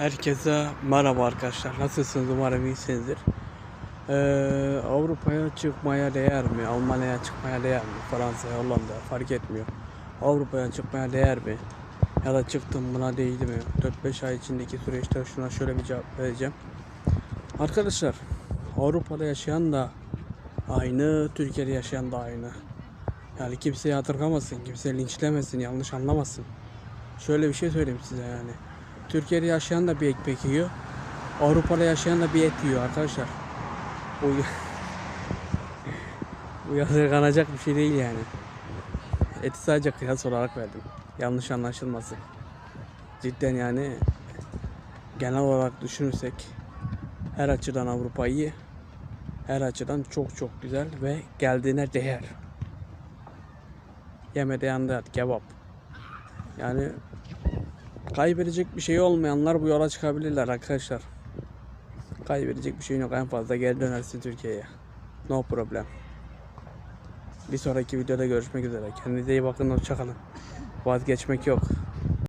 Herkese merhaba arkadaşlar. Nasılsınız? Umarım iyisinizdir. Ee, Avrupa'ya çıkmaya değer mi? Almanya'ya çıkmaya değer mi? Fransa'ya, Hollanda fark etmiyor. Avrupa'ya çıkmaya değer mi? Ya da çıktım buna değdi mi? 4-5 ay içindeki süreçte şuna şöyle bir cevap vereceğim. Arkadaşlar Avrupa'da yaşayan da aynı, Türkiye'de yaşayan da aynı. Yani kimseye yadırgamasın, kimse linçlemesin, yanlış anlamasın. Şöyle bir şey söyleyeyim size yani. Türkiye'de yaşayan da bir ekmek yiyor. Avrupa'da yaşayan da bir et yiyor arkadaşlar. Bu, bu yadırganacak bir şey değil yani. Eti sadece kıyas olarak verdim. Yanlış anlaşılmasın. Cidden yani genel olarak düşünürsek her açıdan Avrupa iyi. Her açıdan çok çok güzel ve geldiğine değer. Yemede yandı kebap. Yani kaybedecek bir şey olmayanlar bu yola çıkabilirler arkadaşlar. Kaybedecek bir şey yok en fazla geri dönersin Türkiye'ye. No problem. Bir sonraki videoda görüşmek üzere. Kendinize iyi bakın hoşçakalın. Vazgeçmek yok.